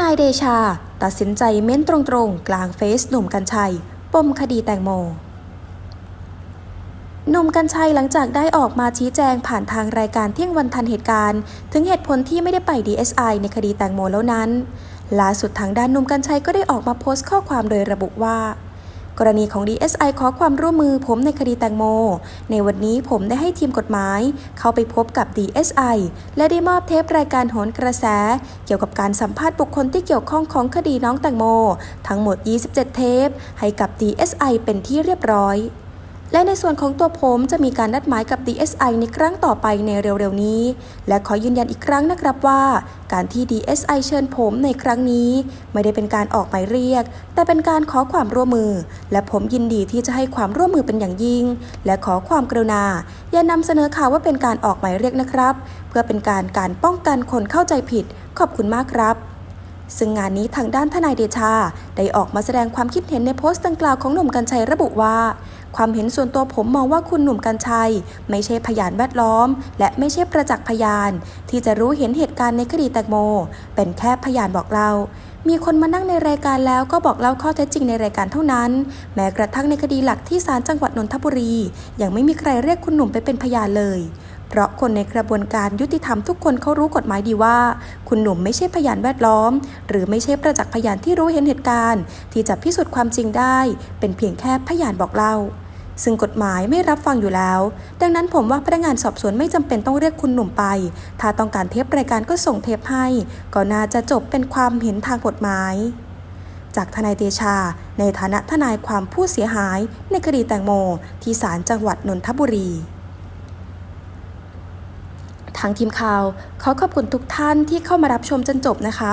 นายเดชา ตัดสินใจเม้นตรงๆ กลางเฟซหนุ่มกัญชัย ปมคดีแตงโม หนุ่มกัญชัยหลังจากได้ออกมาชี้แจงผ่านทางรายการเที่ยงวันทันเหตุการณ์ ถึงเหตุผลที่ไม่ได้ไป DSI ในคดีแตงโมแล้วนั้นล่าสุดทางด้านหนุ่มกัญชัยก็ได้ออกมาโพสต์ข้อความโดยระบุว่า กรณีของ DSI ขอความร่วมมือผมในคดีแตงโม ในวันนี้ผมได้ให้ทีมกฎหมาย เข้าไปพบกับ DSI และได้มอบเทปรายการโหนกระแส เกี่ยวกับการสัมภาษณ์บุคคลที่เกี่ยวข้องของคดีน้องแตงโม ทั้งหมด 27 เทป ให้กับ DSI เป็นที่เรียบร้อย และในส่วนของตัวผมจะมีการนัดหมายกับ DSI ในครั้งต่อไปในเร็วๆนี้ และขอยืนยันอีกครั้งนะครับว่า การที่ DSI เชิญผมในครั้งนี้ ไม่ได้เป็นการออกหมายเรียก แต่เป็นการขอความร่วมมือ และผมยินดีที่จะให้ความร่วมมือเป็นอย่างยิ่ง และขอความกรุณา อย่านำเสนอข่าวว่าเป็นการออกหมายเรียกนะครับ เพื่อเป็นการการป้องกันคนเข้าใจผิด ขอบคุณมากครับซึ่งงานนี้ทางด้านทนายเดชา ได้ออกมาแสดงความคิดเห็นในโพสต์ดังกล่าวของหนุ่มกัญชัยระบุว่า ความเห็นส่วนตัวผมมองว่าคุณหนุ่มกัญชัย ไม่ใช่พยานแวดล้อม และไม่ใช่ประจักษ์พยาน ที่จะรู้เห็นเหตุการณ์ในคดีแตงโม เป็นแค่พยานบอกเล่ามีคนมานั่งในรายการแล้วก็บอกเล่าข้อเท็จจริงในรายการเท่านั้น แม้กระทั่งในคดีหลักที่ศาลจังหวัดนนทบุรี ยังไม่มีใครเรียกคุณหนุ่มไปเป็นพยานเลย เพราะคนในกระบวนการยุติธรรมทุกคนเขารู้กฎหมายดีว่า คุณหนุ่มไม่ใช่พยานแวดล้อม หรือไม่ใช่ประจักษ์พยานที่รู้เห็นเหตุการณ์ ที่จะพิสูจน์ความจริงได้ เป็นเพียงแค่พยานบอกเล่า ซึ่งกฎหมายไม่รับฟังอยู่แล้ว ดังนั้นผมว่าพนักงานสอบสวนไม่จำเป็นต้องเรียกคุณหนุ่มไป ถ้าต้องการเทปรายการก็ส่งเทปให้ ก็น่าจะจบเป็นความเห็นทางกฎหมาย จากทนายเดชา ในฐานะทนายความผู้เสียหาย ในคดีแตงโม ที่ศาลจังหวัดนนทบุรีทางทีมข่าวขอขอบคุณทุกท่านที่เข้ามารับชมจนจบนะคะ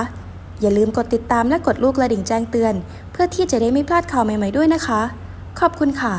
อย่าลืมกดติดตามและกดลูกกระดิ่งแจ้งเตือน เพื่อที่จะได้ไม่พลาดข่าวใหม่ๆด้วยนะคะ ขอบคุณค่ะ